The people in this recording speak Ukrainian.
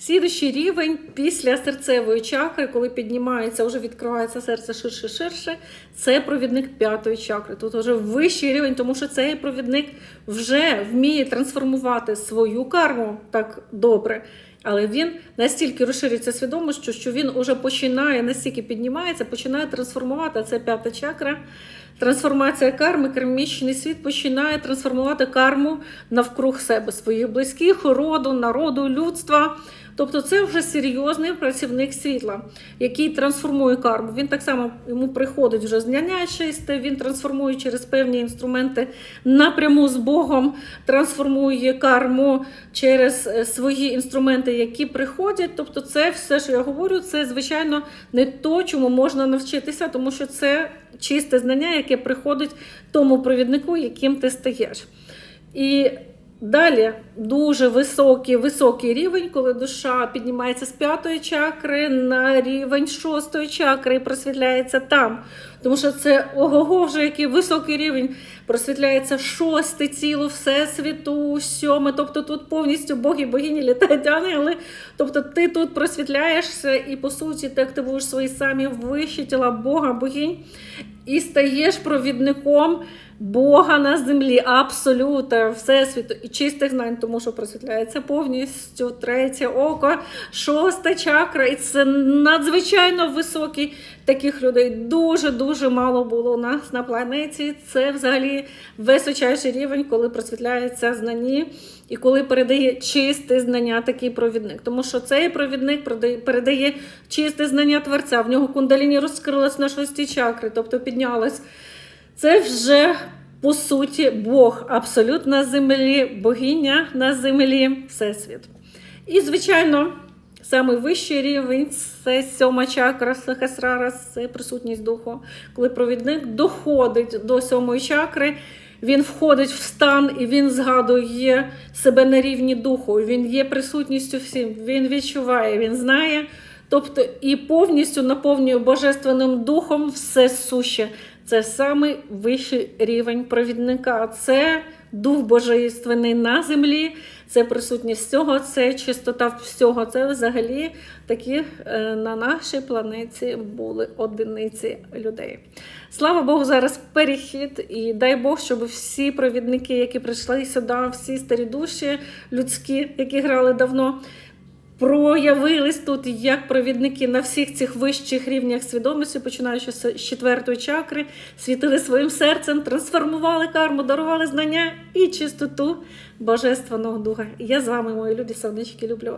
Слідущий рівень після серцевої чакри, коли піднімається, вже відкривається серце ширше ширше, це провідник п'ятої чакри. Тут вже вищий рівень, тому що цей провідник вже вміє трансформувати свою карму так добре. Але він настільки розширюється свідомістю, що він уже починає настільки піднімається, починає трансформувати. Це п'ята чакра. Трансформація карми, кармічний світ починає трансформувати карму навкруг себе, своїх близьких, роду, народу, людства. Тобто це вже серйозний працівник світла, який трансформує карму. Він так само йому приходить вже знання чисте, він трансформує через певні інструменти напряму з Богом, трансформує карму через е, свої інструменти, які приходять. Тобто, це все, що я говорю, це звичайно не то, чому можна навчитися, тому що це чисте знання, яке приходить тому провіднику, яким ти стаєш. І Далі дуже високий високий рівень, коли душа піднімається з п'ятої чакри на рівень шостої чакри і просвітляється там. Тому що це ого-го, вже який високий рівень. Просвітляється шосте ціло Всесвіту, сьоме. Тобто тут повністю Бог і богині літають ангели. Тобто ти тут просвітляєшся, і по суті ти активуєш свої самі вищі тіла Бога, богинь, і стаєш провідником. Бога на землі, абсолюта, всесвіту і чистих знань, тому що просвітляється повністю третє око, шоста чакра, і це надзвичайно високий таких людей. Дуже дуже мало було у нас на планеті. Це взагалі височайший рівень, коли просвітляється знання і коли передає чисте знання такий провідник. Тому що цей провідник передає, чисте знання творця. В нього кундаліні розкрилась на шостій чакрі, тобто піднялась. Це вже по суті Бог абсолютно на землі, богиня на землі, всесвіт. І, звичайно, самий вищий рівень це сьома чакра, сахасрара, це присутність духу. Коли провідник доходить до сьомої чакри, він входить в стан і він згадує себе на рівні духу. Він є присутністю всім, він відчуває, він знає. Тобто і повністю наповнює божественним духом все суще. Це самий вищий рівень провідника. Це дух божественний на землі, це присутність всього, це чистота всього. Це взагалі такі е, на нашій планеті були одиниці людей. Слава Богу, зараз перехід, і дай Бог, щоб всі провідники, які прийшли сюди, всі старі душі людські, які грали давно проявились тут як провідники на всіх цих вищих рівнях свідомості, починаючи з четвертої чакри, світили своїм серцем, трансформували карму, дарували знання і чистоту Божественного Духа. Я з вами, мої любі сердечки, люблю.